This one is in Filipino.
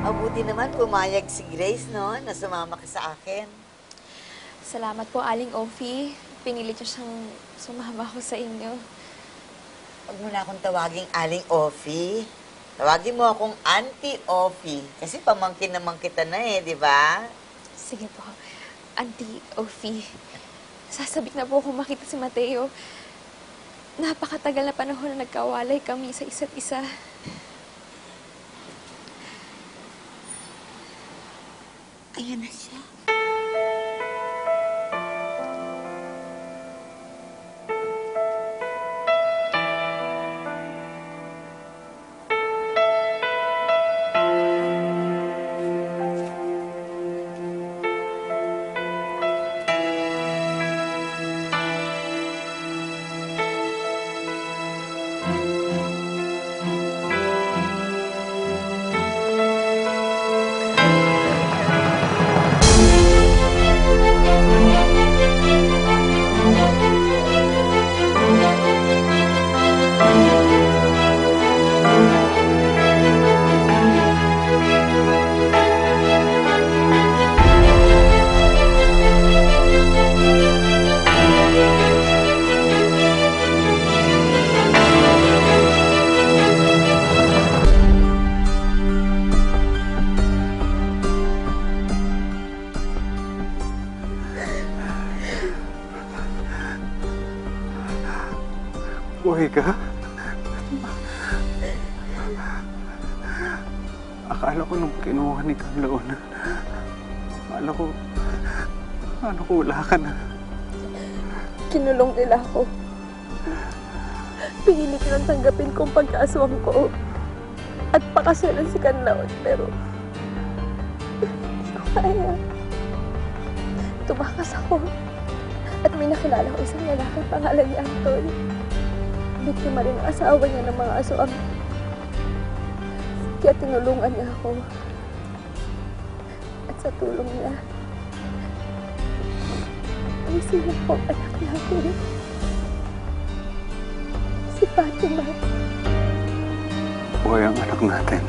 Mabuti naman pumayag si Grace, no? Na sumama ka sa akin. Salamat po, Aling Ofi. Pinilit niyo siyang sumama ko sa inyo. Huwag mo na akong tawaging Aling Offie. Tawagin mo akong Auntie Offie. Kasi pamangkin naman kita na eh, di ba? Sige po, Auntie Ofi. Sasabik na po kung makita si Mateo. Napakatagal na panahon na nagkawalay kami sa isa't isa. 言いましょう。Buhay ka? Akala ko nung kinuha ni Carla una, akala ko, akala ko wala ka na. Kinulong nila ako. Pinilit nilang tanggapin kong pagkaaswang ko. At pakasalan si Kanlaon, pero... Hindi ko kaya. Tumakas ako. At may nakilala ko isang lalaki pangalan ni Anton. Biktima rin ang asawa niya ng mga aswang. Kaya tinulungan niya ako. At sa tulong niya, ay sino po ang anak namin? Si Fatima. Buhay ang anak natin.